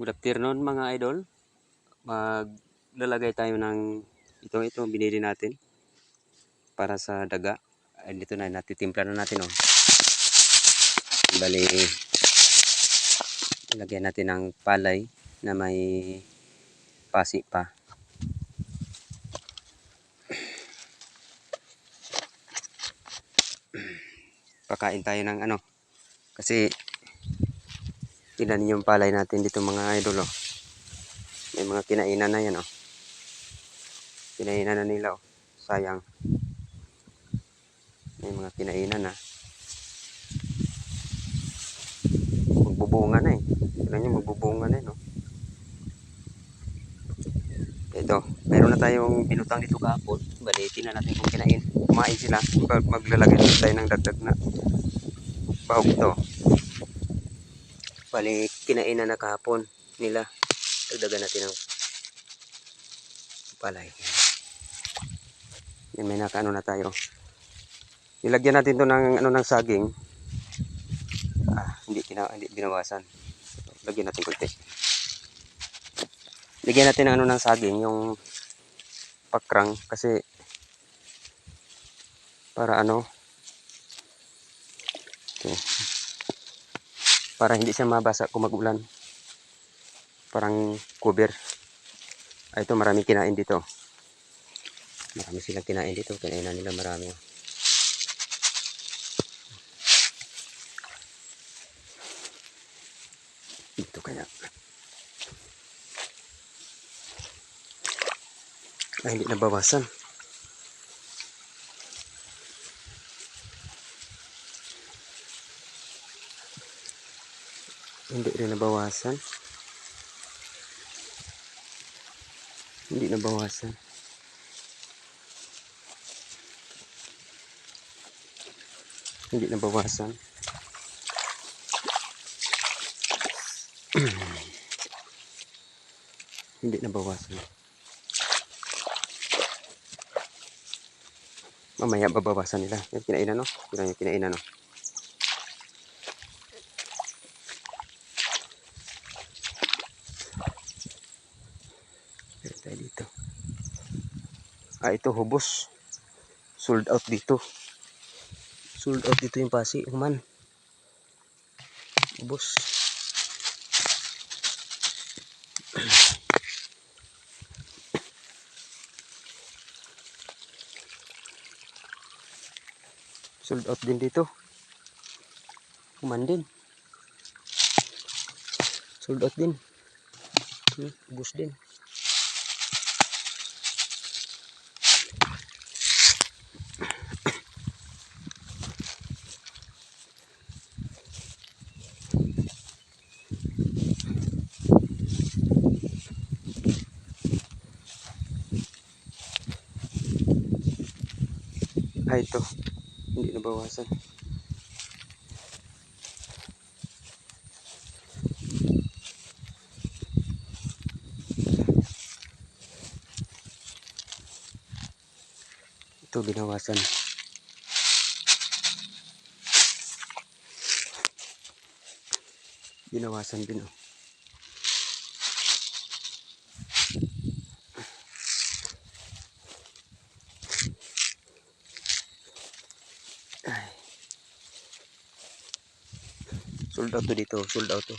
Good afternoon mga idol. Maglalagay tayo ng ito ito binili natin para sa daga. Ay dito na natitimpla na natin oh. Bali lagyan natin ng palay na may pasi pa. Pakain tayo ng ano kasi Tingnan niyo yung palay natin dito mga idol oh. May mga kinainan na yan oh. Kinainan na nila oh. Sayang. May mga kinainan na. Magbubunga na eh. Tingnan niyo magbubunga na eh no. Ito, meron na tayong pinutang dito kahapon. Bali, tingnan natin kung kinain. Kumain sila. Mag- Maglalagay tayo ng dagdag na bahog to. Bali, kinain na na kahapon nila. Dagdagan natin ng palay. Yan, may nakaano na tayo. Nilagyan natin to ng ano ng saging. Ah, hindi kina hindi binawasan. Lagyan natin konti. Lagyan natin ng ano ng saging, yung pakrang kasi para ano ito para hindi siya mabasa kung mag-ulan. Parang cover. Ah, ito maraming kinain dito. Marami silang kinain dito. Kinain na nila marami. Dito kaya. Ay, hindi nabawasan. Hindi rin nabawasan. Hindi nabawasan. Hindi nabawasan. Hindi nabawasan. Mamaya babawasan nila. Yan kinainan no? Yan yung kinainan no? Meron tayo dito. Ah, ito hubos. Sold out dito. Sold out dito yung pasi. Human. Hubos. Sold out din dito. Human din. Sold out din. Hmm, hubos din. Ah, ito. Hindi nabawasan. Ito binawasan. Binawasan din oh. Sold out to dito, sold out to.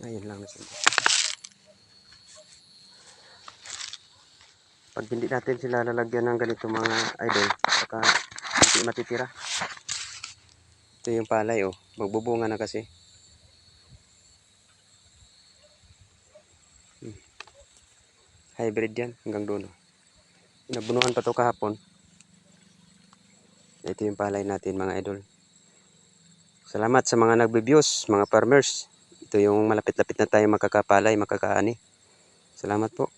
Ayun lang na sold out. Pag hindi natin sila lalagyan ng ganito mga idol, baka hindi matitira. Ito yung palay oh, magbubunga na kasi. hybrid yan hanggang dulo. Nabunuhan pa to kahapon. Ito yung palay natin mga idol. Salamat sa mga nagbe-views, mga farmers. Ito yung malapit-lapit na tayo makakapalay, makakaani. Salamat po.